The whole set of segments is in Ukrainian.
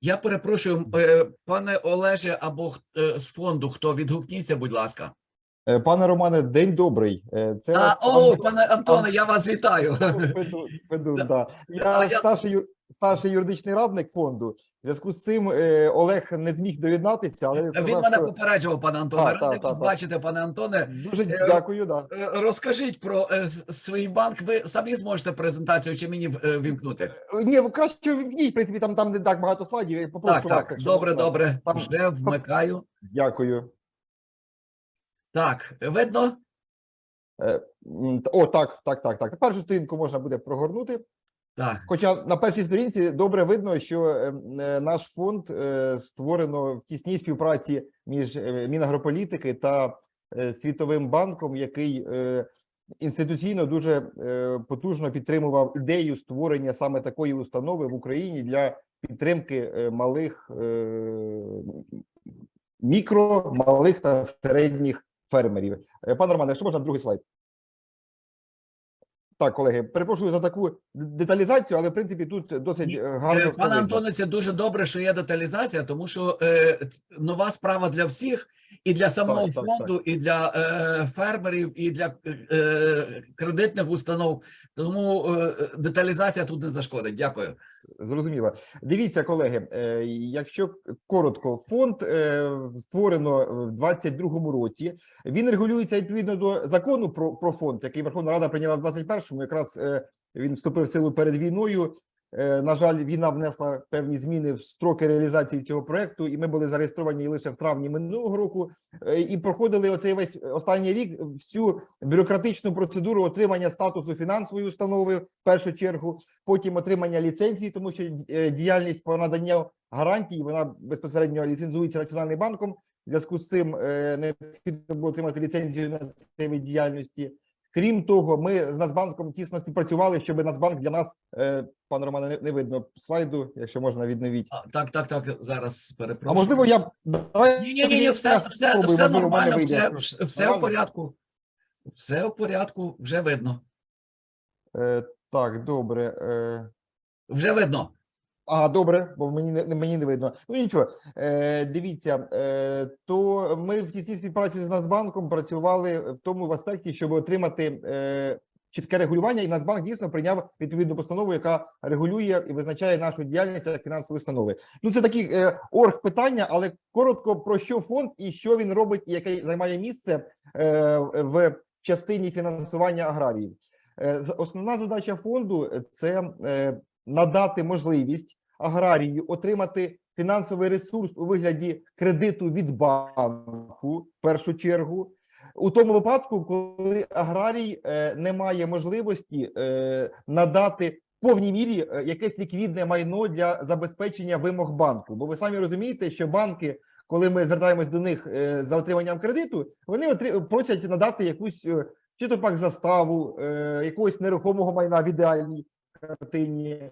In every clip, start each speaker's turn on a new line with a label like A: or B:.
A: Я перепрошую, е, пане Олеже, або е, з фонду, хто відгукніться, будь ласка.
B: Е, Пане Романе, день добрий. Це
A: А,
B: вас
A: о,
B: Антон
A: пане Антоне, я вас вітаю.
B: Феду- Федун,
A: Да.
B: Я
A: А
B: я- старший, юридичний радник фонду. В зв'язку з цим е, Олег не зміг доєднатися, але
A: Він мене
B: що
A: попереджував, пане Антоне. Радий вас
B: так, так.
A: пане Антоне.
B: дуже
A: Е,
B: дякую. Да.
A: Е, Розкажіть про е, свій банк. Ви самі зможете презентацію чи мені вімкнути?
B: Ні, краще вмкніть, в принципі, там, там не так багато слайдів. Я попрошу
A: Так,
B: вас,
A: так,
B: якщо
A: добре,
B: можна.
A: добре.
B: Там-
A: Вже вмикаю.
B: Дякую.
A: Так, видно?
B: О, так, так, так, так. Першу сторінку можна буде прогорнути.
A: Так.
B: Хоча на першій сторінці добре видно, що е, е, наш фонд е, створено в тісній співпраці між е, Мінагрополітики та Світовим банком, який інституційно дуже потужно підтримував ідею створення саме такої установи в Україні для підтримки малих мікро, малих та середніх фермерів. Пане Романе, якщо можна другий слайд. Так, колеги, перепрошую за таку деталізацію, але в принципі тут досить е, гарно
A: Е,
B: все
A: Пане
B: видно.
A: Антоне, це дуже добре, що є деталізація, тому що е, нова справа для всіх, і для самого
B: Так, так,
A: фонду, і для е, фермерів, і для е, кредитних установ. Тому е, деталізація тут не зашкодить. Дякую.
B: Зрозуміло. Дивіться, колеги, е, якщо коротко, фонд е, створено в 22-му році. Він регулюється відповідно до закону про, про фонд, який Верховна Рада прийняла в 21-му. Якраз е, він вступив в силу перед війною. Е, На жаль, війна внесла певні зміни в строки реалізації цього проекту, і ми були зареєстровані лише в травні минулого року. е, І проходили оцей весь останній рік всю бюрократичну процедуру отримання статусу фінансової установи в першу чергу, потім отримання ліцензії, тому що е, діяльність по наданню гарантій вона безпосередньо ліцензується національним банком. В зв'язку з цим необхідно було отримати ліцензію на цей діяльності. Крім того, ми з Нацбанком тісно співпрацювали, щоб Нацбанк для нас, е, пане Романе, не, не видно слайду, якщо можна відновіть.
A: А, так, так, так. Зараз перепрошую.
B: А можливо, я давай
A: ні, ні, ні, ні, все, все,
B: спробую,
A: все
B: можливо,
A: нормально, все, все, все в порядку. Все в порядку, вже видно.
B: Е, так, добре. Е,
A: Вже видно.
B: Ага, добре, бо мені не мені не видно. Ну нічого, е, дивіться, е, то ми в тісній співпраці з Нацбанком працювали в тому в аспекті, щоб отримати е, чітке регулювання, і Нацбанк дійсно прийняв відповідну постанову, яка регулює і визначає нашу діяльність як фінансової установи. Ну це такі е, орг питання, але коротко про що фонд і що він робить, і яке займає місце е, в частині фінансування аграріїв. Е, Основна задача фонду це е, надати можливість аграрію отримати фінансовий ресурс у вигляді кредиту від банку в першу чергу. У тому випадку, коли аграрій е, не має можливості е, надати в повній мірі е, якесь ліквідне майно для забезпечення вимог банку. Бо ви самі розумієте, що банки, коли ми звертаємось до них е, за отриманням кредиту, вони отри- просять надати якусь е, чи то пак заставу, е, якогось нерухомого майна в ідеальній картині,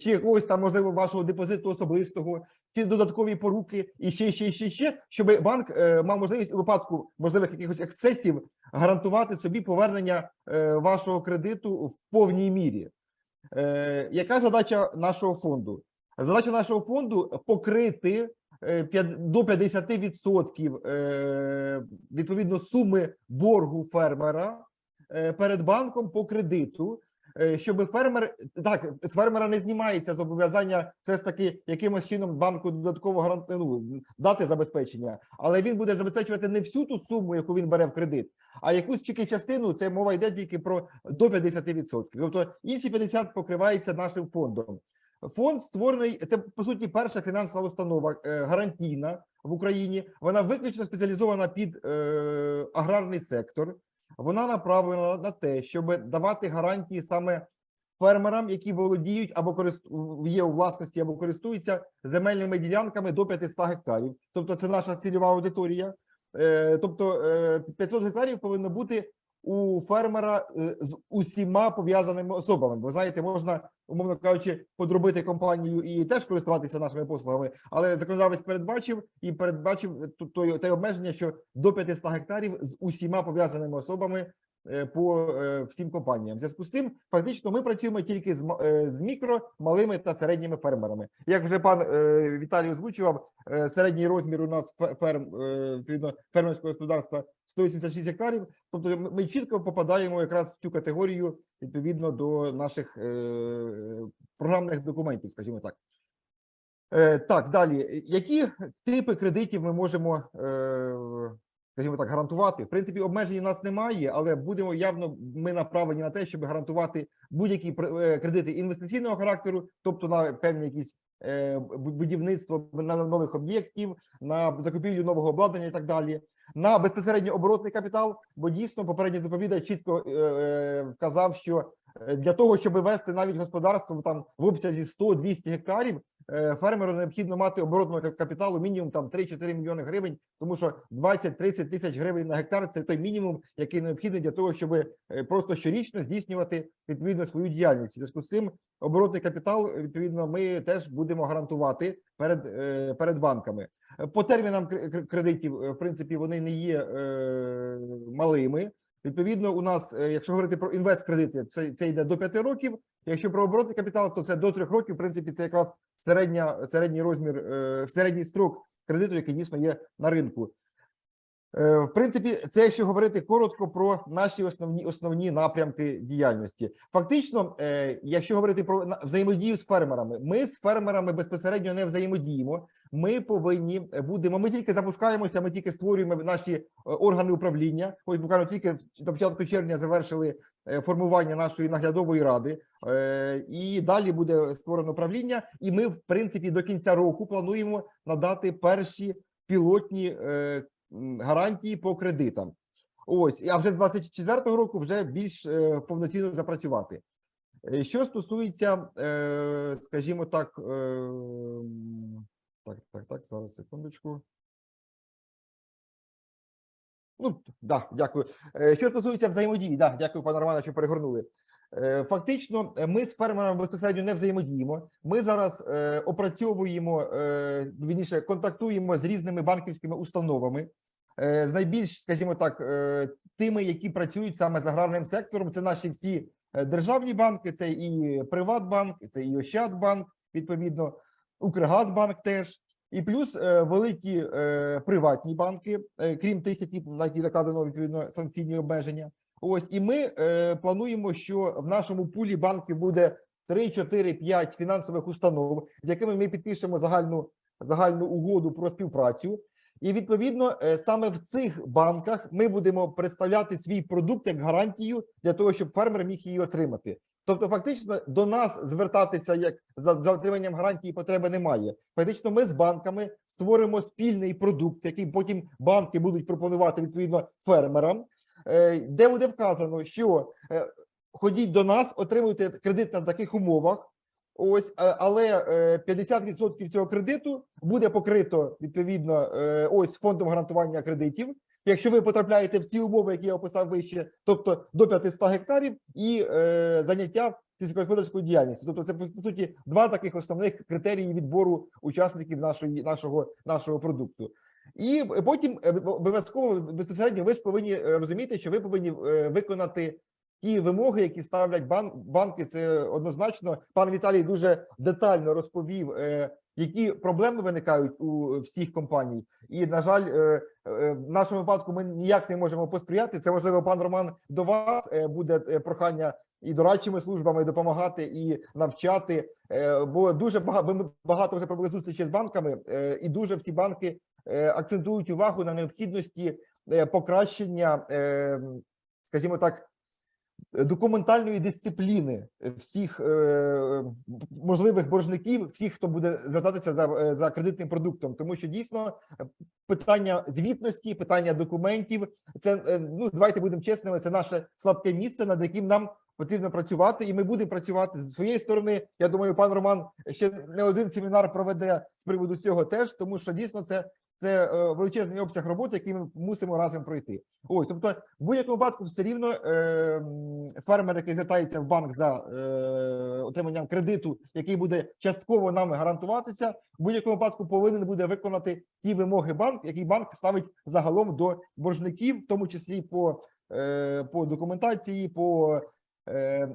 B: чи якогось там, можливо, вашого депозиту особистого, чи додаткові поруки, і ще, ще, ще, ще, щоб банк е, мав можливість у випадку можливих якихось ексцесів гарантувати собі повернення е, вашого кредиту в повній мірі. Е, яка задача нашого фонду? Задача нашого фонду покрити до 50% е, відповідно суми боргу фермера перед банком по кредиту, щоб фермер так з фермера не знімається зобов'язання все ж таки якимось чином банку додатково гарант, ну, дати забезпечення, але він буде забезпечувати не всю ту суму, яку він бере в кредит, а якусь тільки частину. Це мова йде тільки про до 50%. Тобто інші 50% покривається нашим фондом. Фонд створений це по суті перша фінансова установа е, гарантійна в Україні. Вона виключно спеціалізована під е, аграрний сектор. Вона направлена на те, щоб давати гарантії саме фермерам, які володіють або користу... є у власності або користуються земельними ділянками до 500 гектарів. Тобто, це наша цільова аудиторія. Е, тобто е, 500 гектарів повинно бути у фермера е, з усіма пов'язаними особами. Бо знаєте, можна, умовно кажучи, подробити компанію і теж користуватися нашими послугами, але законодавець передбачив і передбачив той те обмеження, що до 500 гектарів з усіма пов'язаними особами е, по е, всім компаніям. В зв'язку з цим фактично ми працюємо тільки з, е, з мікро, малими та середніми фермерами. Як вже пан е, Віталій озвучував, е, середній розмір у нас ферм е, відповідно фермерського господарства 186 гектарів. Тобто ми- чітко попадаємо якраз в цю категорію відповідно до наших е, програмних документів, скажімо так. Е, так, далі. Які типи кредитів ми можемо, е, скажімо так, гарантувати? В принципі, обмежень у нас немає, але будемо явно ми направлені на те, щоб гарантувати будь-які е, кредити інвестиційного характеру, тобто на певні якісь е, будівництво на нових об'єктів, на закупівлю нового обладнання і так далі. На безпосередньо оборотний капітал, бо дійсно попередній доповідач чітко е, вказав, що для того, щоб вести навіть господарство там в обсязі 100-200 гектарів, фермеру необхідно мати оборотного капіталу мінімум там 3-4 мільйони гривень, тому що 20-30 тисяч гривень на гектар це той мінімум, який необхідний для того, щоб е, просто щорічно здійснювати відповідно свою діяльність. Зв'язку з цим оборотний капітал відповідно ми теж будемо гарантувати перед, е, перед банками. Е, По термінам кр- кр- кредитів, е, в принципі, вони не є е, малими. Відповідно, у нас, е, якщо говорити про інвест-кредити, це, це йде до 5 років. Якщо про оборотний капітал, то це до 3 років. В принципі, це якраз середня, середній розмір, е, середній строк кредиту, який дійсно є на ринку. Е, В принципі, це якщо говорити коротко про наші основні основні напрямки діяльності. Фактично, е, якщо говорити про на- взаємодію з фермерами, ми з фермерами безпосередньо не взаємодіємо. Ми повинні будемо. Ми тільки запускаємося, ми тільки створюємо наші органи управління. Ось буквально тільки в- початку червня завершили формування нашої наглядової ради, е, і далі буде створено правління. І ми, в принципі, до кінця року плануємо надати перші пілотні е, гарантії по кредитам. Ось, а вже з 24-го року вже більш е, повноцінно запрацювати. Е, Що стосується, е, скажімо так, е, так, так, так, зараз секундочку. Ну, да, дякую. Е, Що стосується взаємодії, да, дякую, пане Романе, що перегорнули. Е, Фактично, е, ми з фермерами безпосередньо не взаємодіємо. Ми зараз опрацьовуємо, е, контактуємо з різними банківськими установами, з найбільш, скажімо так, тими, які працюють саме з аграрним сектором. Це наші всі державні банки, це і Приватбанк, це і Ощадбанк, відповідно, Укргазбанк теж. І плюс е, великі е, приватні банки, е, крім тих, які на які накладено відповідно санкційні обмеження. Ось і ми плануємо, що в нашому пулі банків буде 3, 4, 5 фінансових установ, з якими ми підпишемо загальну загальну угоду про співпрацю. І відповідно саме в цих банках ми будемо представляти свій продукт як гарантію для того, щоб фермер міг її отримати. Тобто, фактично, до нас звертатися як за, за отриманням гарантії потреби немає. Фактично, ми з банками створимо спільний продукт, який потім банки будуть пропонувати відповідно фермерам, е, де буде вказано, що е, ходіть до нас, отримуйте кредит на таких умовах. Ось, е, але е, 50% цього кредиту буде покрито відповідно ось фондом гарантування кредитів. Якщо ви потрапляєте в ці умови, які я описав вище, тобто до 500 гектарів, і е, заняття сільськогосподарською діяльністю, тобто це по суті два таких основних критерії відбору учасників нашої нашого нашого продукту. І потім е, обов'язково безпосередньо ви ж повинні е, розуміти, що ви повинні е, виконати ті вимоги, які ставлять бан, банки. Це однозначно. Пан Віталій дуже детально розповів, які проблеми виникають у всіх компаній. І на жаль, е, е, в нашому випадку ми ніяк не можемо посприяти. Це можливо, пан Роман до вас е, буде е, прохання і дорадчими службами допомагати і навчати. Е, Бо дуже багато ми багато вже провели зустрічі з банками, е, і дуже всі банки е, акцентують увагу на необхідності е, покращення, е, скажімо так, документальної дисципліни всіх е, можливих боржників, всіх, хто буде звертатися за, е, за кредитним продуктом, тому що дійсно е, питання звітності, питання документів, це е, ну давайте будемо чесними. Це наше слабке місце, над яким нам потрібно працювати, і ми будемо працювати з своєї сторони. Я думаю, пан Роман ще не один семінар проведе з приводу цього теж, тому що дійсно це. Це е, величезний обсяг роботи, який ми мусимо разом пройти. Ось, тобто, в будь-якому випадку, все рівно е, фермер, який звертається в банк за е, отриманням кредиту, який буде частково нами гарантуватися, в будь-якому випадку повинен буде виконати ті вимоги банк, які банк ставить загалом до боржників, в тому числі по е, по документації, по, е,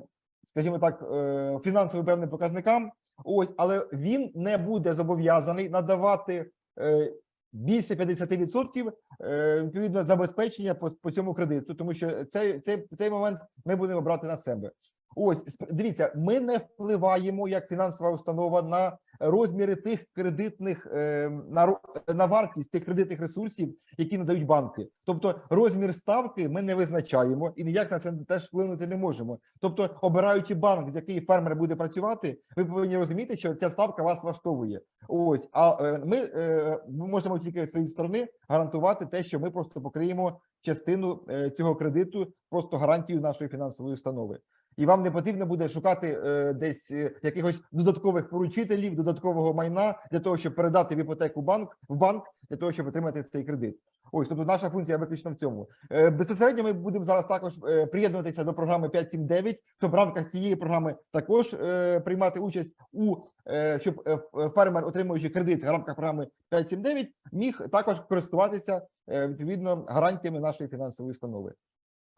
B: скажімо так, е, фінансовим певним показникам. Ось, але він не буде зобов'язаний надавати е, більше 50% е, відповідно забезпечення по, по цьому кредиту, тому що цей, цей, цей момент ми будемо брати на себе. Ось дивіться, ми не впливаємо як фінансова установа на розміри тих кредитних е, на, на вартість тих кредитних ресурсів, які надають банки. Тобто розмір ставки ми не визначаємо і ніяк на це теж вплинути не можемо. Тобто, обираючи банк, з який фермер буде працювати, ви повинні розуміти, що ця ставка вас влаштовує. Ось, а е, ми, е, ми можемо тільки з своєї сторони гарантувати те, що ми просто покриємо частину цього кредиту, просто гарантію нашої фінансової установи. І вам не потрібно буде шукати е, десь е, якихось додаткових поручителів, додаткового майна для того, щоб передати в іпотеку банк в банк для того, щоб отримати цей кредит. Ось тобто наша функція виключно в цьому. Е, безпосередньо ми будемо зараз також е, приєднуватися до програми 579, щоб в рамках цієї програми також е, приймати участь у е, щоб е, фермер, отримуючи кредит в рамках програми 579, міг також користуватися е, відповідно гарантіями нашої фінансової установи.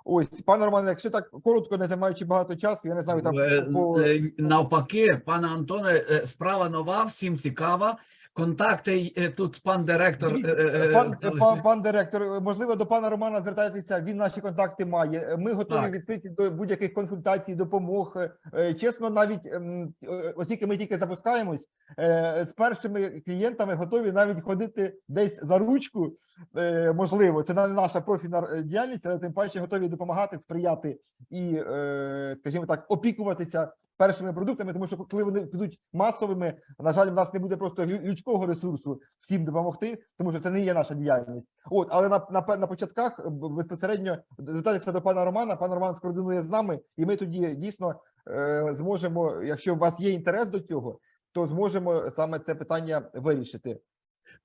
B: Ось, пане Романе, якщо так коротко, не займаючи багато часу, я не знаю там
A: Е,
B: по
A: е, Навпаки, пане Антоне, е, справа нова, всім цікава. Контакти е, тут пан директор. Е, е,
B: пан, пан, пан директор, можливо, до пана Романа звертайтеся. Він наші контакти має. Ми готові
A: Так.
B: відкриті до будь-яких консультацій, допомог. Чесно, навіть ем, оскільки ми тільки запускаємось з першими клієнтами, готові навіть ходити десь за ручку. Можливо, це не наша профільна діяльність, але тим паче готові допомагати, сприяти і, скажімо так, опікуватися першими продуктами, тому що коли вони підуть масовими, на жаль, в нас не буде просто лю- людського ресурсу всім допомогти, тому що це не є наша діяльність. От, але на, на, на початках е, безпосередньо звертатися до пана Романа. Пан Роман скоординує з нами, і ми тоді дійсно е, зможемо, якщо у вас є інтерес до цього, то зможемо саме це питання вирішити.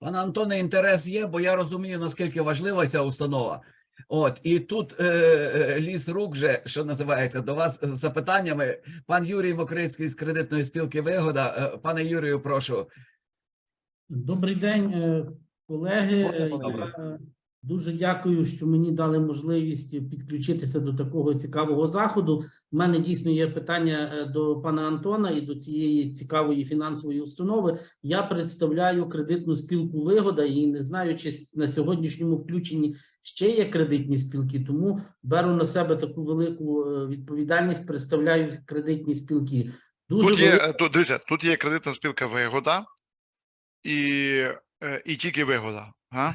A: Пане Антоне, інтерес є, бо я розумію, наскільки важлива ця установа. От і тут е, е, ліс рук вже, що називається, до вас з запитаннями. Пан Юрій Мокрицький з кредитної спілки Вигода. Е, Пане Юрію, прошу.
C: Добрий день, е, колеги.
B: Добрий.
C: Я дуже дякую, що мені дали можливість підключитися до такого цікавого заходу. У мене дійсно є питання е, до пана Антона і до цієї цікавої фінансової установи. Я представляю кредитну спілку Вигода і не знаю, чи на сьогоднішньому включенні ще є кредитні спілки, тому беру на себе таку велику е, відповідальність. Представляю кредитні спілки. Дуже
D: Тут є, е, тут, дивіться, тут є кредитна спілка вигода і, і тільки вигода. А?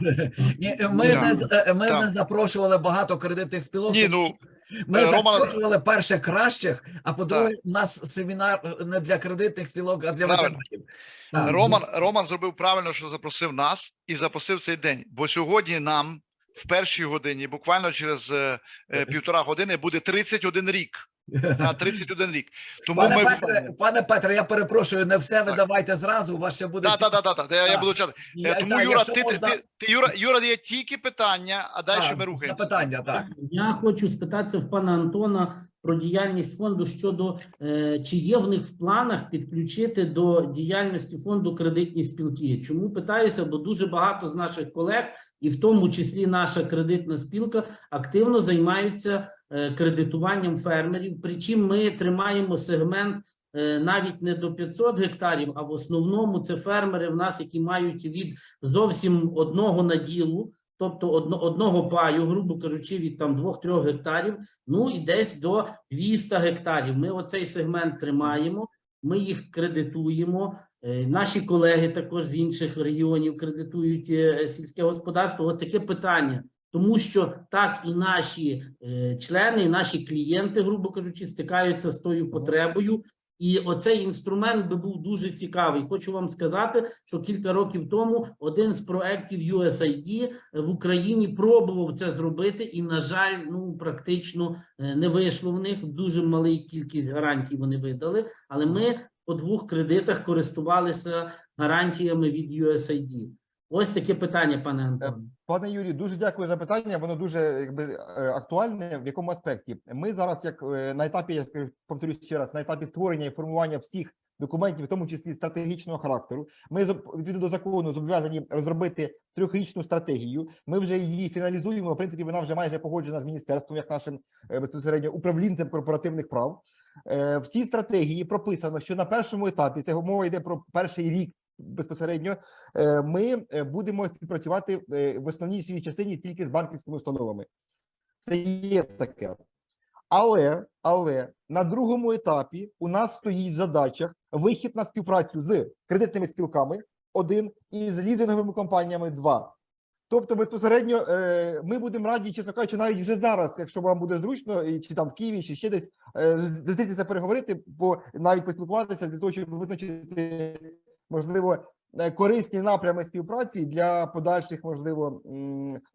A: Ні, ми не з- е, ми
D: Так.
A: не запрошували багато кредитних спілок.
D: Ні,
A: тому
D: ну,
A: що ми
D: е, Роман-
A: запрошували перше кращих. А по-друге, у нас семінар не для кредитних спілок, а для
D: Правильно.
A: ветеранів. Так.
D: Роман, Роман зробив правильно, що запросив нас і запросив цей день. Бо сьогодні нам в першій годині, буквально через е, е, півтора години, буде 31 рік. На 31 рік. Тому
A: Пане
D: ми
A: Петре, пане Петре, я перепрошую, не все ви
D: Так.
A: давайте зразу. У вас ще буде
D: да, да, да, я, буду чати. Е,
A: Я-
D: Тому
A: так,
D: Юра, ти,
A: можна-
D: ти, ти, Юра, Юра є тільки питання, а далі
A: А,
D: ми рухаємося.
A: запитання. Так
C: Я хочу спитатися в пана Антона про діяльність фонду щодо е, чи є в них в планах підключити до діяльності фонду кредитні спілки. Чому питаюся? Бо дуже багато з наших колег, і в тому числі наша кредитна спілка, активно займаються кредитуванням фермерів. Причому ми тримаємо сегмент. е, Навіть не до 500 гектарів, а в основному це фермери в нас, які мають від зовсім одного наділу, тобто одного паю, грубо кажучи, від там 2-3 гектарів, ну і десь до 200 гектарів. Ми оцей сегмент тримаємо, ми їх кредитуємо. Е, Наші колеги також з інших регіонів кредитують е, сільське господарство. От таке питання. Тому що так і наші е, члени, і наші клієнти, грубо кажучи, стикаються з тою потребою. І оцей інструмент би був дуже цікавий. Хочу вам сказати, що кілька років тому один з проєктів USAID в Україні пробував це зробити, і, на жаль, ну практично е, не вийшло в них. Дуже малий кількість гарантій вони видали. Але ми по двох кредитах користувалися гарантіями від USAID. Ось таке питання, пане Антоне.
B: Пане Юрію, дуже дякую за питання. Воно дуже якби е, актуальне. В якому аспекті? Ми зараз, як е, на етапі, я скажу, повторюсь ще раз, на етапі створення і формування всіх документів, в тому числі стратегічного характеру. Ми відповідно до закону зобов'язані розробити трьохрічну стратегію. Ми вже її фіналізуємо. В принципі, вона вже майже погоджена з міністерством, як нашим е, безпосередньо управлінцем корпоративних прав. Е, В цій стратегії прописано, що на першому етапі це мова йде про перший рік безпосередньо. е, Ми е, будемо співпрацювати е, в основній своїй частині тільки з банківськими установами. Це є таке. Але, але на другому етапі у нас стоїть в задачах вихід на співпрацю з кредитними спілками один і з лізинговими компаніями два. Тобто, безпосередньо ми будемо раді, чесно кажучи, навіть вже зараз, якщо вам буде зручно, чи там в Києві, чи ще десь зустрітися, переговорити, бо навіть поспілкуватися для того, щоб визначити можливо е, корисні напрями співпраці для подальших, можливо,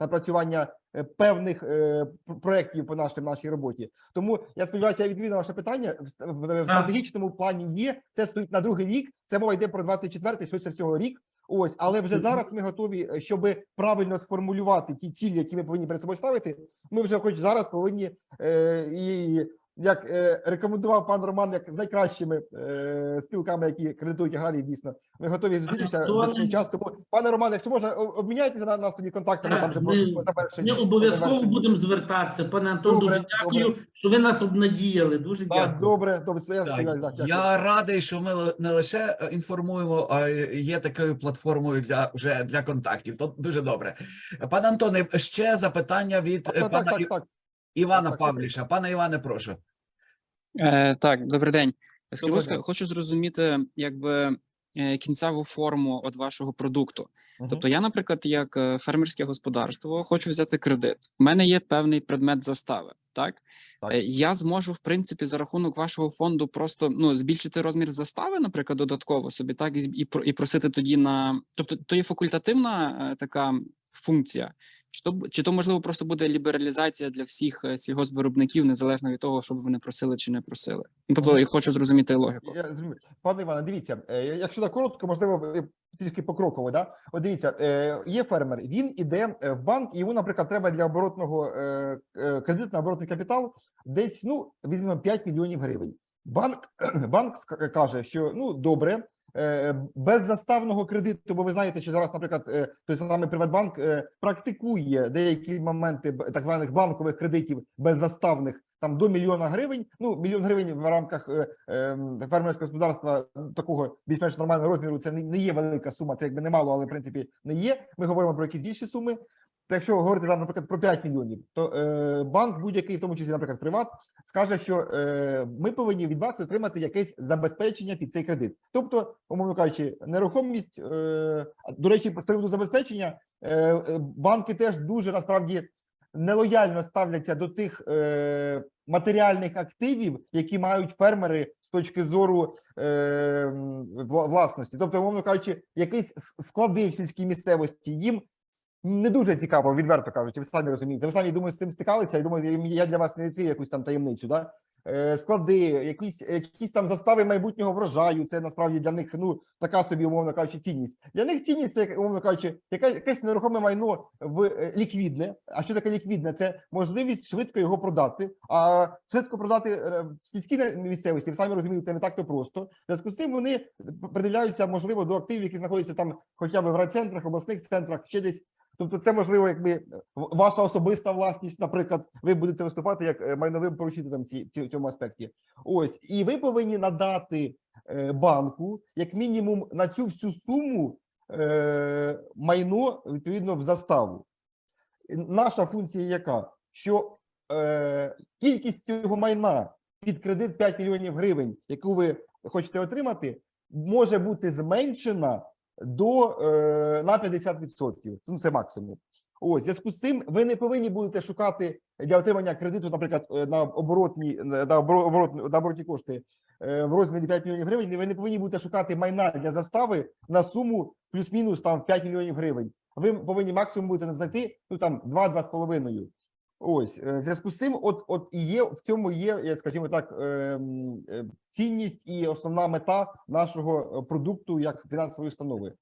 B: напрацювання е, певних е, проєктів по нашій нашій роботі. Тому я сподіваюся, я відповів на ваше питання. В стратегічному плані є. Це стоїть на другий рік. Це мова йде про 24-й, швидше всього рік. Ось, але вже зараз ми готові, щоб правильно сформулювати ті цілі, які ми повинні перед собою ставити. Ми вже, хоч зараз, повинні е, і як е, рекомендував пан Роман, як з найкращими е, спілками, які кредитують аграрії, дійсно. Ми готові зустрітися
C: Антоне.
B: в час. Тому, пане Романе, якщо можна, обміняйтеся на нас тоді контактами.
C: Так,
B: Там по, по.
C: Ми обов'язково будемо звертатися. Пане Антон,
B: Добре,
C: дуже дякую, що ви нас обнадіяли. Дуже
B: Так,
C: дякую.
B: добре, добре. Я
A: Так,
B: сподіваюся, так, дякую.
A: я радий, що ми не лише е, інформуємо, а є такою платформою для вже для контактів. То дуже добре. Пане Антоне, ще запитання від
B: Так,
A: е,
B: так,
A: пана
B: так, так.
A: Івана. Павліша. Пане Іване, прошу.
E: Е, так, добрий день. Скажіть, будь ласка, хочу зрозуміти, якби е, кінцеву форму от вашого продукту.
B: Мгм.
E: Тобто, я, наприклад, як е, фермерське господарство, хочу взяти кредит. У мене є певний предмет застави. Так?
B: Так.
E: Е, я зможу, в принципі, за рахунок вашого фонду просто ну збільшити розмір застави, наприклад, додатково собі, так і, з- і, просити тоді на тобто, то є факультативна така функція. Чи то б- чи то можливо просто буде лібералізація для всіх е, сільгоспвиробників, незалежно від того, щоб вони просили чи не просили? Ну, тобто, я хочу зрозуміти логіку.
B: Я зрозумів. Пане Іване, дивіться, е, якщо так коротко, можливо, е, трішки покроково, да? От дивіться, е, є фермер, він іде е, в банк, і йому, наприклад, треба для оборотного е, е, на оборотний капітал десь, ну, візьмемо 5 мільйонів гривень. Банк, банк каже, що ну добре, е, без заставного кредиту, бо ви знаєте, що зараз, наприклад, е, той самий Приватбанк е, практикує деякі моменти так званих банкових кредитів беззаставних там до мільйона гривень. Ну, мільйон гривень в рамках ем, фермерського господарства такого більш-менш нормального розміру. Це не є велика сума, це якби немало, але в принципі не є. Ми говоримо про якісь більші суми. То якщо говорити там, наприклад, про 5 мільйонів, то е, банк будь-який, в тому числі, наприклад, приват, скаже, що е, ми повинні від вас отримати якесь забезпечення під цей кредит. Тобто, умовно кажучи, нерухомість. Е, до речі, з приводу забезпечення е, е, банки теж дуже насправді нелояльно ставляться до тих е, матеріальних активів, які мають фермери з точки зору е, власності. Тобто, умовно кажучи, якісь с- склади в сільській місцевості їм не дуже цікаво, відверто кажучи. Ви самі розумієте. Ви самі думаю, з цим стикалися. Я думаю, я для вас не відкрию якусь там таємницю. Да? Е, Склади, якісь, якісь там застави майбутнього врожаю. Це насправді для них ну така собі, умовно кажучи, цінність. Для них цінність це, умовно кажучи, яка, якесь нерухоме майно в е, ліквідне. А що таке ліквідне? Це можливість швидко його продати. А швидко продати е, в сільській місцевості, ви самі розумієте, не так то просто. Зв'язку з цим вони приділяються, можливо, до активів, які знаходяться там, хоча б в райцентрах, обласних центрах, ще десь. Тобто, це можливо, якби ваша особиста власність, наприклад, ви будете виступати як е, майновим поручителем ці, в цьому аспекті. Ось, і ви повинні надати е, банку як мінімум на цю всю суму е, майно відповідно в заставу. Наша функція яка? Що е, кількість цього майна під кредит 5 мільйонів гривень, яку ви хочете отримати, може бути зменшена до е, на 50%. Ну, це максимум. Ось, зв'язку з цим ви не повинні будете шукати для отримання кредиту, наприклад, е, на оборотні на оборо- оборот, на оборотні кошти е, в розмірі 5 мільйонів гривень. Ви не повинні будете шукати майна для застави на суму плюс-мінус там 5 мільйонів гривень. Ви повинні максимум будете знайти ну там 2-2,5. Ось е, в зв'язку з цим, от от і є в цьому є, скажімо так, ем, е, цінність і основна мета нашого е, продукту як фінансової установи.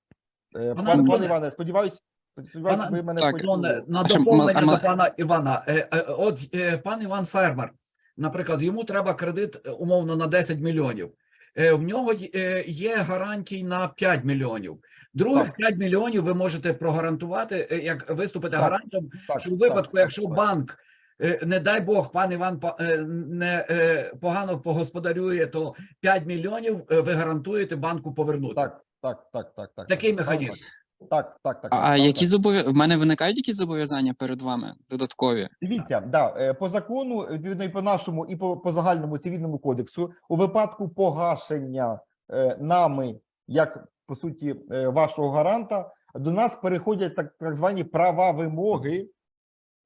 A: Пане
B: Пане пане Іване, сподіваюсь, сподіваюсь,
A: Пане
B: ви мене
E: Так.
B: почули.
A: На доповнення
E: а
A: до пана Івана. От пан Іван фермер, наприклад, йому треба кредит умовно на 10 мільйонів. Е, в нього е, є гарантій на 5 мільйонів. Других
B: Так.
A: 5 мільйонів ви можете прогарантувати, е, як виступити
B: Так.
A: гарантом,
B: Так,
A: що
B: так,
A: випадку,
B: так,
A: якщо
B: так.
A: банк, не дай Бог, пан Іван не погано погосподарює, то 5 мільйонів ви гарантуєте банку повернути.
B: Так, так, так, так, так.
A: Такий
B: так,
A: механізм.
B: Так, так, так.
E: А,
B: так,
E: які
B: так.
E: зобов'язання? В мене виникають якісь зобов'язання перед вами додаткові?
B: Дивіться, да, е, по закону, відповідно, і по нашому, і по, по загальному цивільному кодексу, у випадку погашення е, нами, як по суті, е, вашого гаранта, до нас переходять так, так звані права вимоги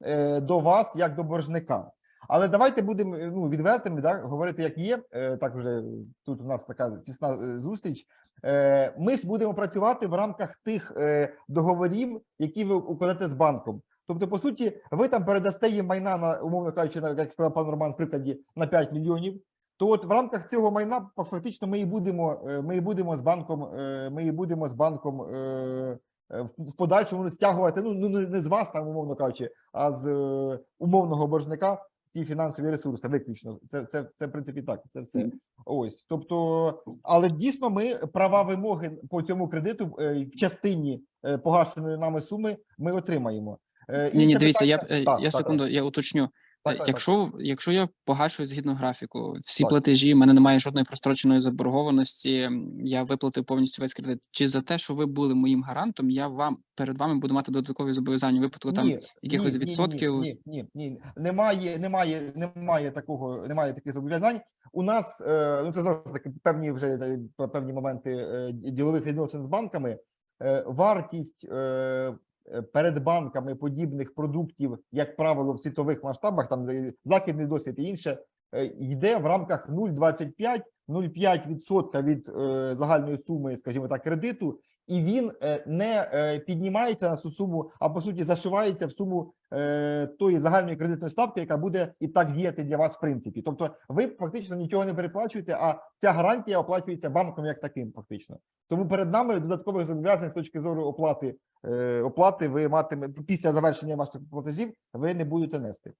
B: е, до вас як до боржника. Але давайте будемо е, ну, відвертими, да, говорити, як є. Е, так вже тут у нас така тісна е, зустріч. Е, ми ж будемо працювати в рамках тих е, договорів, які ви укладете з банком. Тобто, по суті, ви там передасте їм майна на умовно кажучи, на як сказав пан Роман в прикладі на 5 мільйонів. То от в рамках цього майна фактично ми і будемо, е, ми і будемо з банком, ми і будемо з банком в подальшому стягувати. Ну ну, не з вас там, умовно кажучи, а з умовного боржника ці фінансові ресурси. Виключно це це це в принципі так. Це все. Ось, тобто, але дійсно ми права вимоги по цьому кредиту е, в частині е, погашеної нами суми ми отримаємо. Е,
E: Ні, ні, дивіться, я,
B: питання-
E: е,
B: Так,
E: я
B: так,
E: секунду, я уточню.
B: Так, так.
E: Якщо, якщо я погашую згідно графіку, всі
B: Так.
E: платежі, в мене немає жодної простроченої заборгованості, я виплатив повністю весь кредит. Чи за те, що ви були моїм гарантом, я вам перед вами буду мати додаткові зобов'язання випадку там
B: Ні,
E: якихось
B: ні,
E: відсотків?
B: Ні, ні, ні, ні. Немає, немає, немає такого, немає таких зобов'язань. У нас е, ну це ж таки певні вже е, певні моменти е, ділових відносин з банками. Вартість перед банками подібних продуктів, як правило, в світових масштабах, там е, західний досвід і інше, е, йде в рамках 0,25 0,5% від е, загальної суми, скажімо так, кредиту, і він е, не е, піднімається на цю суму, а по суті зашивається в суму е, тої загальної кредитної ставки, яка буде і так діяти для вас в принципі. Тобто, ви фактично нічого не переплачуєте, а ця гарантія оплачується банком як таким, фактично. Тому перед нами додаткових зобов'язань з точки зору оплати оплати. Ви матиме після завершення ваших платежів, ви не будете нести.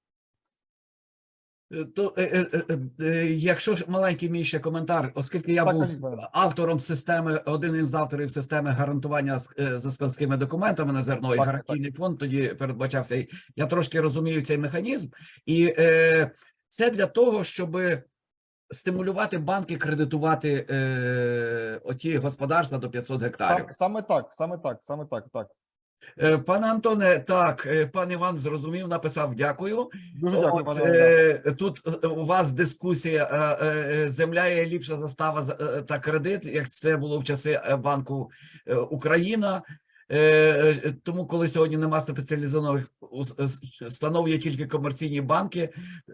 A: Е, То е, е, е, е, якщо ж маленький мій ще коментар, оскільки я
B: Так,
A: був автором системи, один із авторів системи гарантування е, за складськими документами на зерно і
B: Так,
A: гарантійний фонд тоді передбачався. Я трошки розумію цей механізм, і е, це для того, щоб стимулювати банки кредитувати е, оті господарства до 500 гектарів.
B: Сам, саме так, саме так, саме так, так.
A: Е, Пане Антоне, так, е, пан Іван зрозумів, написав дякую.
B: Дуже дякую,
A: От,
B: пане.
A: Е, тут е, у вас дискусія: земля є ліпша застава за- та кредит, як це було в часи банку Україна. Е, е, Тому, коли сьогодні нема спеціалізованих ус- установ, є тільки комерційні банки,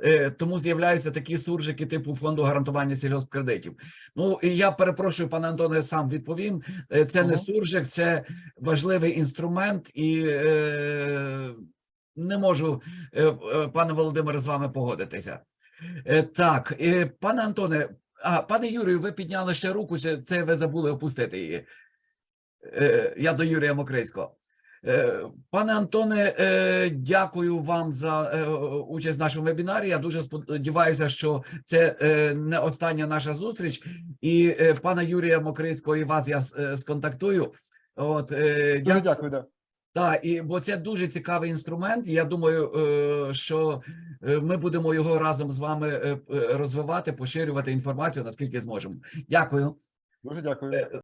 A: е, тому з'являються такі суржики типу фонду гарантування сільгоспкредитів. Ну і я перепрошую, пане Антоне, сам відповім. Е, Це не суржик, це важливий інструмент, і е, не можу, е, е, пане Володимире, з вами погодитися. Е, Так, е, пане Антоне, а пане Юрію, ви підняли ще руку, це ви забули опустити її. Е, Я до Юрія Мокрицького. Е, Пане Антоне, е, дякую вам за участь в нашому вебінарі. Я дуже сподіваюся, що це не остання наша зустріч. І пана Юрія Мокрицького і вас я сконтактую. От,
B: Дуже
A: дякую.
B: дякую, да.
A: Так, і бо це дуже цікавий інструмент. Я думаю, що ми будемо його разом з вами розвивати, поширювати інформацію наскільки зможемо. Дякую.
B: Дуже дякую.